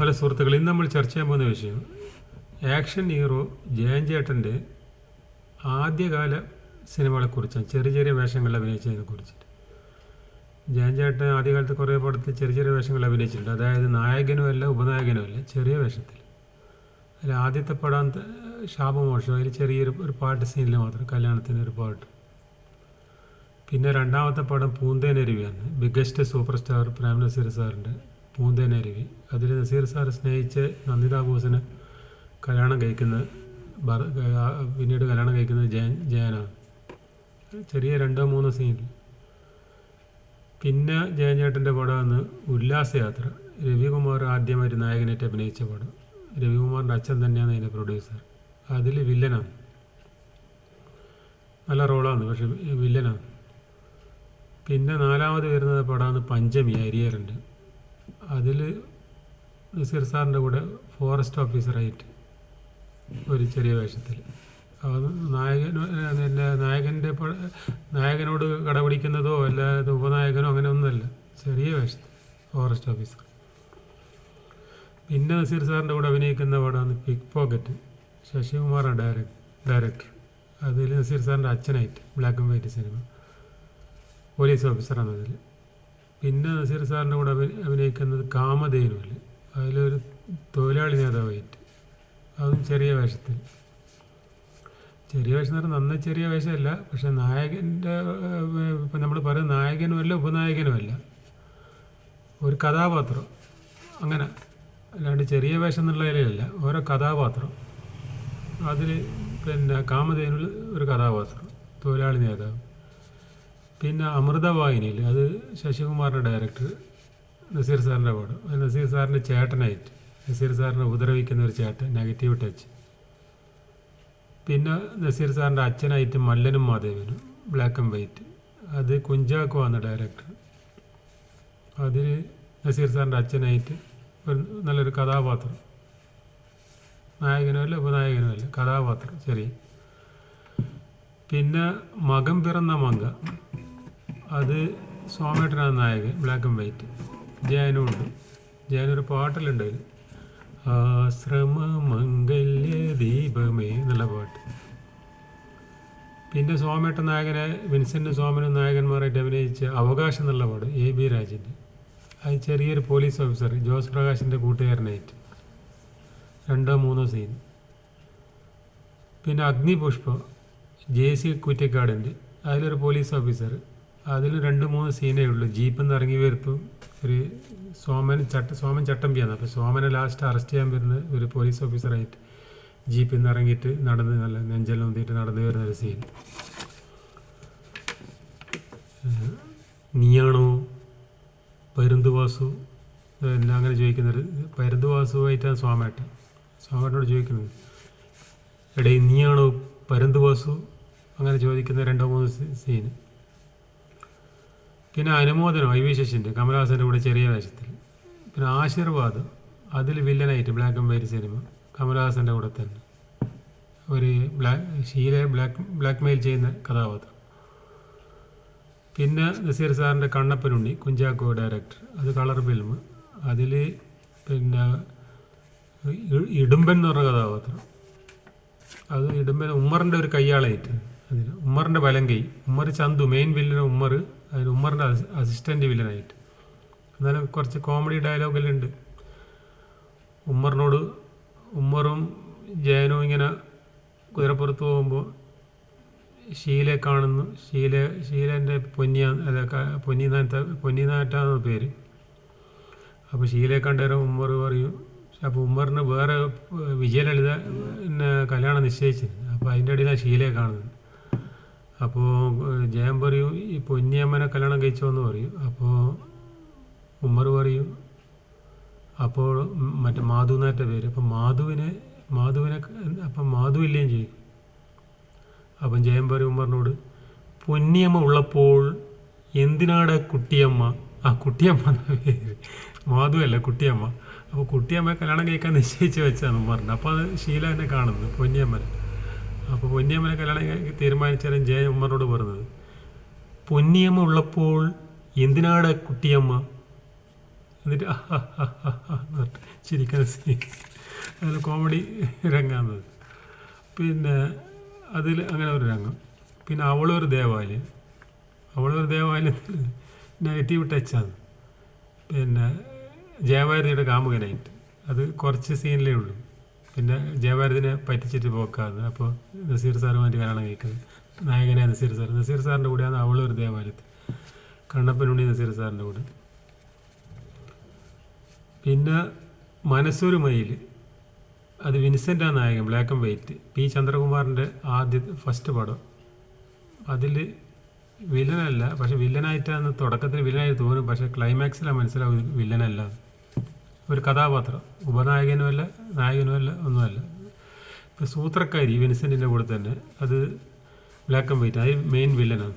പല സുഹൃത്തുക്കൾ ഇന്ന് നമ്മൾ ചർച്ച ചെയ്യാൻ പോകുന്ന വിഷയം ആക്ഷൻ ഹീറോ ജയൻ ചേട്ടന്റെ ആദ്യകാല സിനിമകളെക്കുറിച്ചാണ്. ചെറിയ ചെറിയ വേഷങ്ങളിൽ അഭിനയിച്ചതിനെ കുറിച്ചിട്ട്. ജയൻ ആദ്യകാലത്ത് കുറേ പടത്തിൽ ചെറിയ ചെറിയ വേഷങ്ങൾ അഭിനയിച്ചിട്ടുണ്ട്. അതായത് നായകനുമല്ല ഉപനായകനുമല്ല ചെറിയ വേഷത്തിൽ. അതിൽ ആദ്യത്തെ പടം ശാപമോഷം അതിൽ ചെറിയൊരു ഒരു പാട്ട് സീനിൽ മാത്രം കല്യാണത്തിന്റെ ഒരു പാട്ട്. പിന്നെ രണ്ടാമത്തെ പടം പൂന്തേനരുവിയാണ് biggest super star Prem Nazir സാറിന്റെ പൂന്തേനരുവി അതിൽ നസീർ സാർ സ്നേഹിച്ച് നന്ദിത ബോസിന് കല്യാണം കഴിക്കുന്ന പിന്നീട് കല്യാണം കഴിക്കുന്നത് ജയൻ ജയനാണ്. ചെറിയ രണ്ടോ മൂന്നോ സീൻ പിന്നെ ജയൻ ചേട്ടന്റെ പടമാണ് ഉല്ലാസയാത്ര. രവികുമാർ ആദ്യമായിട്ട് നായകനായിട്ട് അഭിനയിച്ച പടം. രവികുമാറിന്റെ അച്ഛൻ തന്നെയാണ് അതിന്റെ പ്രൊഡ്യൂസർ അതിൽ വില്ലനാണ്. നല്ല റോളാണ് പക്ഷെ വില്ലനാണ്. പിന്നെ നാലാമത് വരുന്നത് പടമാണ് പഞ്ചമി അരിയറിന്റെ അതിൽ നസീർ സാറിന്റെ കൂടെ ഫോറസ്റ്റ് ഓഫീസറായിട്ട് ഒരു ചെറിയ വേഷത്തിൽ അത് നായകൻ പിന്നെ നായകന്റെ നായകനോട് കടപിടിക്കുന്നതോ അല്ലാതെ ഉപനായകനോ അങ്ങനെ ഒന്നുമല്ല. ചെറിയ വേഷത്തിൽ ഫോറസ്റ്റ് ഓഫീസർ പിന്നെ നസീർ സാറിന്റെ കൂടെ അഭിനയിക്കുന്ന പടമാണ് പിക് പോക്കറ്റ് ശശികുമാറാണ് ഡയറക്ട് ഡയറക്ടർ അതിൽ നസീർ സാറിന്റെ അച്ഛനായിട്ട് black and white cinema police ഓഫീസറാണ് അതിൽ പിന്നെ നസീർ സാറിന്റെ കൂടെ അഭി അഭിനയിക്കുന്നത് കാമധേനുവിൽ അതിലൊരു തൊഴിലാളി നേതാവായിട്ട്. അതും ചെറിയ വേഷത്തിൽ. ചെറിയ വേഷം എന്ന് പറഞ്ഞാൽ നന്നേ ചെറിയ വേഷമല്ല. പക്ഷെ നായകന്റെ ഇപ്പം നമ്മൾ പറയുന്ന നായകനുമല്ല ഉപനായകനുമല്ല. ഒരു കഥാപാത്രം. അങ്ങനെ. അല്ലാണ്ട് ചെറിയ വേഷം എന്നുള്ളതിലല്ല ഓരോ കഥാപാത്രം. അതിൽ പിന്നെ കാമധേനുവിൽ ഒരു കഥാപാത്രം. തൊഴിലാളി നേതാവ്. പിന്നെ അമൃതവാഹിനിയിൽ അത് ശശികുമാറിന്റെ ഡയറക്ടർ നസീർ സാറിന്റെ പടം. നസീർ സാറിന്റെ ചേട്ടനായിട്ട് നസീർ സാറിനെ ഉപദ്രവിക്കുന്ന ഒരു ചേട്ടൻ നെഗറ്റീവ് ടച്ച്. പിന്നെ നസീർ സാറിന്റെ അച്ഛനായിട്ട് മല്ലനും മാധവനും ബ്ലാക്ക് ആൻഡ് വൈറ്റ്. അത് കുഞ്ചാക്കോ ആണ് ഡയറക്ടർ. അതിൽ നസീർ സാറിന്റെ അച്ഛനായിട്ട് ഒരു നല്ലൊരു കഥാപാത്രം. നായകനോ അല്ല ഉപനായകനോ അല്ല കഥാപാത്രം ശരി പിന്നെ മകം പിറന്ന മങ്ക. അത് സോമേട്ടനാണ് നായകൻ ബ്ലാക്ക് ആൻഡ് വൈറ്റ് ജയനും ഉണ്ട് ജയനൊരു പാട്ടിലുണ്ട് ആശ്രമ മംഗല്യ ദീപമേ എന്നുള്ള പാട്ട്. പിന്നെ സോമേട്ടൻ നായകനെ വിൻസെന്റ് സോമനും നായകന്മാരായിട്ട് അഭിനയിച്ച അവകാശം എന്നുള്ള പാട് എ ബി രാജന്റെ. അത് ചെറിയൊരു പോലീസ് ഓഫീസർ ജോസ് പ്രകാശിന്റെ കൂട്ടുകാരനായിട്ട്. രണ്ടോ മൂന്നോ സീൻ. പിന്നെ അഗ്നിപുഷ്പ ജെ സി കുറ്റിക്കാടിന്റെ. അതിലൊരു പോലീസ് ഓഫീസർ അതിൽ രണ്ട് മൂന്ന് സീനേ ഉള്ളൂ ജീപ്പിൽ നിന്ന് ഇറങ്ങി വരുമ്പം ഒരു സോമൻ ചട്ട സോമൻ ചട്ടമ്പിയാണ്. അപ്പോൾ സോമനെ ലാസ്റ്റ് അറസ്റ്റ് ചെയ്യാൻ വരുന്ന ഒരു പോലീസ് ഓഫീസറായിട്ട് ജീപ്പിൽ നിന്ന് ഇറങ്ങിയിട്ട് നടന്ന് നല്ല നെഞ്ചെല്ലാം ഒന്നിട്ട് നടന്നു വരുന്ന ഒരു സീൻ നീയാണോ പരുന്തുവാസു എല്ലാം അങ്ങനെ ചോദിക്കുന്നത് പരുന്തുവാസുവായിട്ടാണ് സ്വാമേട്ടൻ സ്വാമേട്ടനോട് ചോദിക്കുന്നത് എടേ നീയാണോ പരുന്തുവാസു? അങ്ങനെ ചോദിക്കുന്ന രണ്ടോ മൂന്ന് സീന് പിന്നെ അനുമോദനം ഐ വി ശശിന്റെ കമലഹാസന്റെ കൂടെ ചെറിയ വേഷത്തിൽ. പിന്നെ ആശീർവാദം അതിൽ വില്ലനായിട്ട് ബ്ലാക്ക് ആൻഡ് വൈറ്റ് സിനിമ കമലഹാസന്റെ കൂടെ തന്നെ. ഒരു ബ്ലാക്ക് ഷീലെ ബ്ലാക്ക് ബ്ലാക്ക് മെയിൽ ചെയ്യുന്ന കഥാപാത്രം. പിന്നെ നസീർ സാറിന്റെ കണ്ണപ്പനുണ്ണി കുഞ്ചാക്കോ ഡയറക്ടർ അത് കളർ ഫിലിം അതിൽ പിന്നെ ഇടുമ്പൻ എന്ന് പറഞ്ഞ കഥാപാത്രം. അത് ഇടുമ്പൻ ഉമ്മറിന്റെ ഒരു കയ്യാളായിട്ട് അതിന് ഉമ്മറിന്റെ വലം കൈ ഉമ്മർ ചന്തു മെയിൻ വില്ലൻ ഉമ്മർ അതിന് ഉമ്മറിന്റെ അസിസ്റ്റന്റ് വില്ലനായിട്ട് എന്നാലും കുറച്ച് കോമഡി ഡയലോഗെല്ലാം ഉണ്ട്. ഉമ്മറിനോട് ഉമ്മറും ജയനും ഇങ്ങനെ കുതിരപ്പുറത്ത് പോകുമ്പോൾ ഷീലെ കാണുന്നു. ഷീല ഷീലന്റെ പൊന്നിയ അല്ല പൊന്നിനാത്ത പൊന്നിനാറ്റാന്ന് പേര്. അപ്പോൾ ഷീലെ കണ്ടേരം ഉമ്മർ പറയും അപ്പോൾ ഉമ്മറിന് വേറെ വിജയലളിത കല്യാണം നിശ്ചയിച്ചിരുന്നു. അപ്പോൾ അതിന്റെ ഇടയിലാണ് ഷീലെ കാണുന്നത്. അപ്പോൾ ജയം പറയും ഈ പൊന്നിയമ്മനെ കല്യാണം കഴിച്ചോന്ന് പറയും. അപ്പോൾ ഉമ്മർ പറയും അപ്പോൾ മറ്റേ മാധു എന്നാറ്റ പേര്. അപ്പം മാധുവിനെ മാധുവിനെ അപ്പം മാധു ഇല്ലേം ചെയ്യും. അപ്പം ജയൻ പറയും ഉമ്മറിനോട് പൊന്നിയമ്മ ഉള്ളപ്പോൾ എന്തിനാണ് കുട്ടിയമ്മ? ആ കുട്ടിയമ്മ പേര്. മാധു അല്ല കുട്ടിയമ്മ. അപ്പോൾ കുട്ടിയമ്മ കല്യാണം കഴിക്കാൻ നിശ്ചയിച്ച് വെച്ചാണ് ഉമ്മറിന്. അപ്പോൾ അത് ശീല എന്നെ കാണുന്നത് പൊന്നിയമ്മനെ. അപ്പോൾ പൊന്നിയമ്മനെ കല്യാണം തീരുമാനിച്ചാലും ജയ ഉമ്മറിനോട് പറഞ്ഞത്. പൊന്നിയമ്മ ഉള്ളപ്പോൾ എന്തിനാണ് കുട്ടിയമ്മ? എന്നിട്ട് ചിരിക്കാൻ അതിൽ കോമഡി രംഗാന്നത്. പിന്നെ അതിൽ അങ്ങനെ ഒരു രംഗം. പിന്നെ അവളൊരു ദേവാലയം. അവളൊരു ദേവാലയത്തിൽ നെഗറ്റീവ് ടച്ചാണ് പിന്നെ ജയവാരതിയുടെ കാമുകനായിട്ട്. അത് കുറച്ച് സീനിലേ ഉള്ളൂ. പിന്നെ ജയഭാരതിനെ പറ്റിച്ചിട്ട് പോക്കാണ് അപ്പോൾ നസീർ സാറുമായിട്ട് കല്യാണം കഴിക്കുന്നത് നായകനെ നസീർ സാർ നസീർ സാറിന്റെ കൂടെയാണ് അവളൊരു ദേവാലയത്തിൽ. കണ്ണപ്പനുണ്ണി നസീർ സാറിന്റെ കൂടെ. പിന്നെ മനസ്സൊരു മയിൽ. അത് വിൻസെന്റാണ് നായകൻ ബ്ലാക്ക് ആൻഡ് വൈറ്റ്. പി ചന്ദ്രകുമാറിന്റെ ആദ്യ ഫസ്റ്റ് പടം. അതിൽ വില്ലനല്ല പക്ഷെ വില്ലനായിട്ടാണ് തുടക്കത്തിൽ വില്ലനായിട്ട് തോന്നും പക്ഷെ ക്ലൈമാക്സിലാണ് മനസ്സിലാവും വില്ലനല്ല ഒരു കഥാപാത്രം ഉപനായകനുമല്ല നായകനുമല്ല ഒന്നുമല്ല. ഇപ്പോൾ സൂത്രക്കാരി വിൻസെന്റിന്റെ കൂടെ തന്നെ അത് ബ്ലാക്ക് ആൻഡ് വൈറ്റ് അത് മെയിൻ വില്ലനാണ്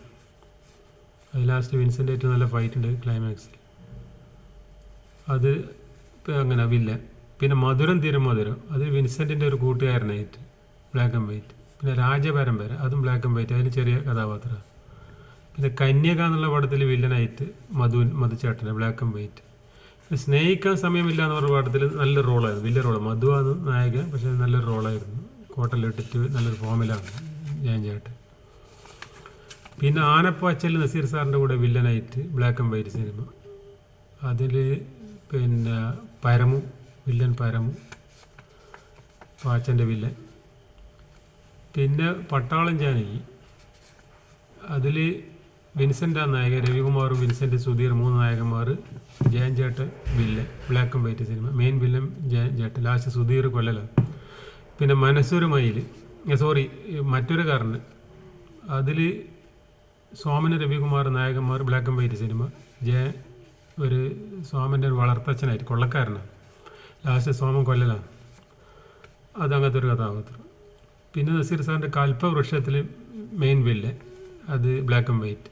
അത് ലാസ്റ്റ് വിൻസെന്റ് ഏറ്റവും നല്ല ഫൈറ്റ് ഉണ്ട് ക്ലൈമാക്സിൽ അത് അങ്ങനെ വില്ലൻ പിന്നെ മധുരം തീരം മധുരം. അത് വിൻസെന്റിന്റെ ഒരു കൂട്ടുകാരനായിട്ട് ബ്ലാക്ക് ആൻഡ് വൈറ്റ് പിന്നെ രാജപരമ്പര അതും ബ്ലാക്ക് ആൻഡ് വൈറ്റ് അതിന് ചെറിയ കഥാപാത്രമാണ്. പിന്നെ കന്യക എന്നുള്ള പടത്തിൽ വില്ലനായിട്ട് മധു മധുചേട്ടന് ബ്ലാക്ക് ആൻഡ് വൈറ്റ് സ്നേഹിക്കാൻ സമയമില്ല എന്ന് പറഞ്ഞ പാട്ടത്തിൽ നല്ല റോളായിരുന്നു. വലിയ റോൾ. മധുവാണ് നായകൻ പക്ഷേ നല്ലൊരു റോളായിരുന്നു. കോട്ടലിട്ടിട്ട് നല്ലൊരു ഫോമിലാണ് ഞാൻ ചേട്ടൻ. പിന്നെ ആനപ്പാച്ചൽ നസീർ സാറിന്റെ കൂടെ വില്ലനായിട്ട് ബ്ലാക്ക് ആൻഡ് വൈറ്റ് സിനിമ. അതിൽ പിന്നെ പരമു വില്ലൻ പരമു പാച്ചന്റെ വില്ലൻ. പിന്നെ പട്ടാളം ജാനകി. അതിൽ വിൻസെന്റ് നായകൻ രവികുമാറും വിൻസെന്റ് സുധീർ മൂന്ന് നായകന്മാർ ജയൻ ചേട്ടൻ villain black and white cinema. Main villain Jayan ചേട്ടൻ ലാസ്റ്റ് സുധീർ കൊല്ലല. പിന്നെ മനസ്സൊരു മയിൽ സോറി മറ്റൊരു കാരണം അതിൽ സോമൻ രവികുമാർ നായകന്മാർ black and white cinema. Jaya ഒരു സോമന്റെ ഒരു വളർത്തച്ഛനായിട്ട് കൊള്ളക്കാരനാണ് ലാസ്റ്റ് സോമൻ കൊല്ലലാണ് അതങ്ങനത്തെ ഒരു കഥാപാത്രം. പിന്നെ നസീർ സാറിന്റെ കൽപ്പവൃക്ഷത്തിൽ മെയിൻ വില്ലൻ അത് ബ്ലാക്ക് ആൻഡ് വൈറ്റ്.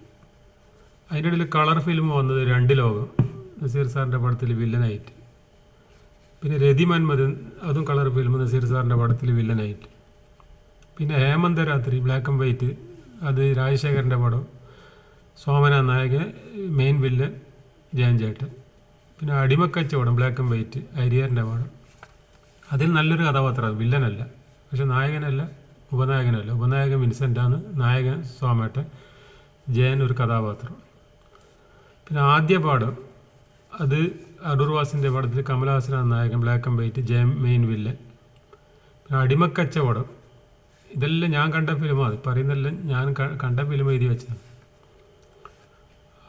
അതിന്റെ ഇടയിൽ കളർ ഫിലിം വന്നത് രണ്ട് ലോകം. നസീർ സാറിന്റെ പടത്തിൽ വില്ലനായിട്ട് പിന്നെ രതി മന്മദൻ അതും കളർ ഫിലിം നസീർ സാറിന്റെ പടത്തിൽ വില്ലനായിട്ട് പിന്നെ ഹേമന്ത രാത്രി ബ്ലാക്ക് ആൻഡ് വൈറ്റ് അത് രാജശേഖരന്റെ പടം. സോമന നായകൻ മെയിൻ വില്ലൻ ജയൻ ചേട്ടൻ. പിന്നെ അടിമക്കച്ചവടം ബ്ലാക്ക് ആൻഡ് വൈറ്റ് ഹരിഹരന്റെ പടം. അതിൽ നല്ലൊരു കഥാപാത്രമാണ് വില്ലനല്ല പക്ഷെ നായകനല്ല ഉപനായകനല്ല. ഉപനായകൻ വിൻസെന്റാണ് നായകൻ സോമേട്ടൻ ജയൻ ഒരു കഥാപാത്രം. പിന്നെ ആദ്യ പാഠം അത് അടൂർവാസിന്റെ പടത്തിൽ കമലഹാസനാണ് നായകൻ black and white Jaya main villain പിന്നെ അടിമക്കച്ചവടം ഇതെല്ലാം ഞാൻ കണ്ട ഫിലിമാണ് പറയുന്നതെല്ലാം ഞാൻ കണ്ട ഫിലിം എഴുതി വെച്ചതാണ്.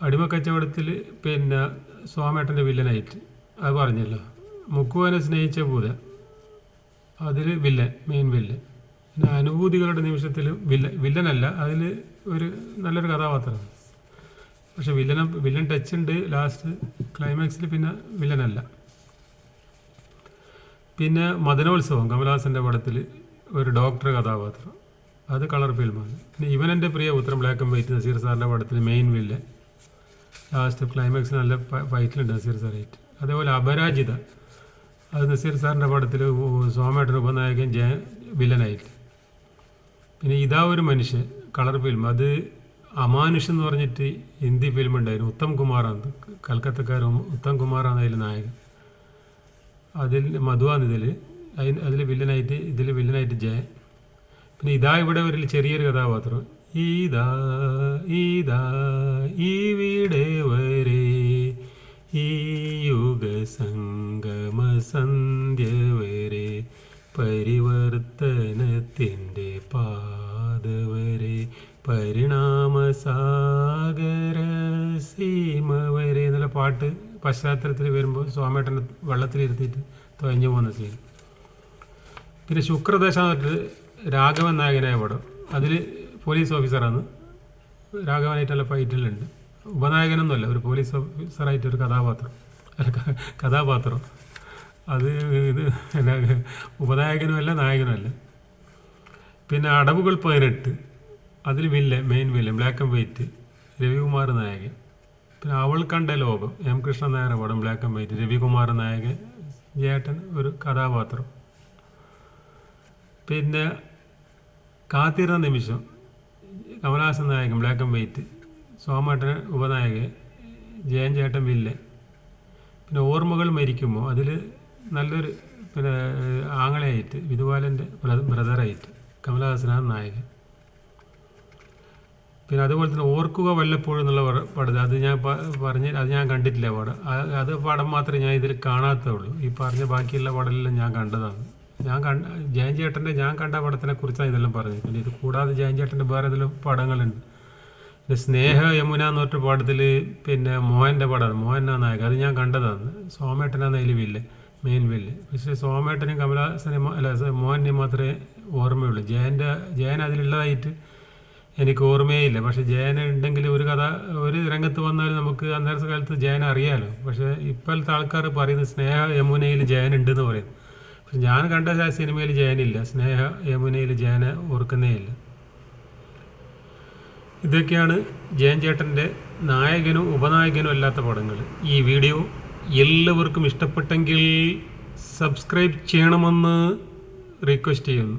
അടിമക്കച്ചവടത്തിൽ പിന്നെ സ്വാമേട്ടന്റെ വില്ലനായിട്ട് അത് പറഞ്ഞല്ലോ. മുക്കുവനെ സ്നേഹിച്ച പൂത അതിൽ വില്ലൻ മെയിൻ വില്ലൻ പിന്നെ അനുഭൂതികളുടെ നിമിഷത്തിൽ വില്ല വില്ലനല്ല അതിൽ ഒരു നല്ലൊരു കഥാപാത്രമാണ്. പക്ഷെ വില്ലന വില്ലൻ ടച്ച് ഉണ്ട് ലാസ്റ്റ്. ക്ലൈമാക്സിൽ പിന്നെ വില്ലനല്ല. പിന്നെ മദനോത്സവം കമലഹാസന്റെ പടത്തിൽ ഒരു ഡോക്ടർ കഥാപാത്രം. അത് കളർ ഫിലിമാണ്. പിന്നെ ഇവൻ എന്റെ പ്രിയ ഉത്തരം ബ്ലാക്ക് ആൻഡ് വൈറ്റ് നസീർ സാറിന്റെ പടത്തിൽ മെയിൻ വില്ലൻ ലാസ്റ്റ് ക്ലൈമാക്സിൽ നല്ല ഫൈറ്റിലുണ്ട് നസീർ സാറായിട്ട് അതേപോലെ അപരാജിത. അത് നസീർ സാറിന്റെ പടത്തിൽ സോമേട്ടൻ ഉപനായകൻ ജയ വില്ലനായിട്ട്. പിന്നെ ഇതാ ഒരു മനുഷ്യൻ കളർ ഫിലിം. അത് അമാനുഷ് എന്ന് പറഞ്ഞിട്ട് ഹിന്ദി ഫിലിം ഉണ്ടായിരുന്നു. ഉത്തം കുമാറാണ്. കൽക്കത്തക്കാരൻ ഉത്തം കുമാറാണ് അതിൽ നായകൻ. അതിൽ മധുവാണ് ഇതിൽ അതിന് അതിൽ വില്ലനായിട്ട് ഇതിൽ വില്ലനായിട്ട് ജയൻ പിന്നെ ഇതാ ഇവിടെ ഒരു ചെറിയൊരു കഥാപാത്രം. ഈദാ ഈദാ ഇവിടെ വരെ. ഈ യുഗ സംഗമ സന്ധ്യ വരെ. പരിവർത്തനത്തിന്റെ വരെ പരിണാമസാഗര സീമ വരെ എന്നുള്ള പാട്ട് പശ്ചാത്തലത്തിൽ വരുമ്പോൾ സ്വാമേട്ടനെ വെള്ളത്തിലിരുത്തിയിട്ട് തുഴഞ്ഞു പോകുന്ന സീൻ പിന്നെ ശുക്രദശ എന്ന് രാഘവൻ നായകനായ പടം. അതിൽ പോലീസ് ഓഫീസറാണ് രാഘവനായിട്ടുള്ള ഫൈറ്റിലുണ്ട്. ഉപനായകനൊന്നുമല്ല ഒരു പോലീസ് ഓഫീസറായിട്ടൊരു കഥാപാത്രം. കഥാപാത്രം. അത് ഇത് ഉപനായകനുമല്ല നായകനുമല്ല. പിന്നെ അടവുകൾ പതിനെട്ട്. അതിൽ villain main villain black and white Ravikumar നായകൻ. പിന്നെ അവൾ കണ്ട ലോകം എം കൃഷ്ണൻ നായരുടെ പടം ബ്ലാക്ക് ആൻഡ് വൈറ്റ് രവികുമാർ നായകൻ ജേട്ടൻ ഒരു കഥാപാത്രം. പിന്നെ കാത്തിരുന്ന നിമിഷം കമലഹാസൻ നായകൻ ബ്ലാക്ക് ആൻഡ് വൈറ്റ് സോമേട്ടൻ ഉപനായകൻ ജയൻ ചേട്ടൻ വില്ലൻ പിന്നെ ഓർമ്മകൾ മരിക്കുമ്പോൾ അതിൽ നല്ലൊരു പിന്നെ ആങ്ങളെയായിട്ട് വിധുവാലന്റെ ബ്രദറായിട്ട് കമലഹാസനാണ് നായകൻ. പിന്നെ അതുപോലെ തന്നെ ഓർക്കുക വല്ലപ്പോഴും എന്നുള്ള പട- അത് ഞാൻ പറഞ്ഞ് അത് ഞാൻ കണ്ടിട്ടില്ല പടം. അത് പടം മാത്രമേ ഞാൻ ഇതിൽ കാണാത്തേ ഉള്ളൂ. ഈ പറഞ്ഞ ബാക്കിയുള്ള പടമെല്ലാം ഞാൻ കണ്ടതാണ്. ഞാൻ കണ്ട ജയൻ ചേട്ടന്റെ ഞാൻ കണ്ട പടത്തിനെ കുറിച്ചാണ് ഇതെല്ലാം പറഞ്ഞത്. പിന്നെ ഇത് കൂടാതെ ജയൻ ചേട്ടന്റെ വേറെ ഏതെങ്കിലും പടങ്ങളുണ്ട്. പിന്നെ സ്നേഹ യമുന എന്ന് പറഞ്ഞ പടത്തിൽ പിന്നെ മോഹന്റെ പടമാണ് മോഹൻ നായക അത് ഞാൻ കണ്ടതാണ്. സോമേട്ടനാണ് അതിൽ വില്ല് മെയിൻ വില്ല്. പക്ഷേ സോമേട്ടനും കമലഹാസനെ അല്ല മോഹനെ മാത്രമേ ഓർമ്മയുള്ളൂ. ജയന്റെ ജയൻ അതിലുള്ളതായിട്ട് എനിക്ക് ഓർമ്മയേ ഇല്ല പക്ഷേ ജയൻ ഉണ്ടെങ്കിൽ ഒരു കഥ ഒരു രംഗത്ത് വന്നാൽ നമുക്ക് അന്നേരത്തെ കാലത്ത് ജയന അറിയാലോ. പക്ഷേ ഇപ്പോഴത്തെ ആൾക്കാർ പറയുന്നത് സ്നേഹ യമുനയിൽ ജയൻ ഉണ്ടെന്ന് പറയും പക്ഷെ ഞാൻ കണ്ട സിനിമയിൽ ജയനില്ല. സ്നേഹ യമുനയിൽ ജയന ഓർക്കുന്നേ ഇല്ല. ഇതൊക്കെയാണ് ജയൻ ചേട്ടന്റെ നായകനും ഉപനായകനും അല്ലാത്ത പടങ്ങൾ. ഈ വീഡിയോ എല്ലാവർക്കും ഇഷ്ടപ്പെട്ടെങ്കിൽ സബ്സ്ക്രൈബ് ചെയ്യണമെന്ന് റിക്വസ്റ്റ് ചെയ്യുന്നു.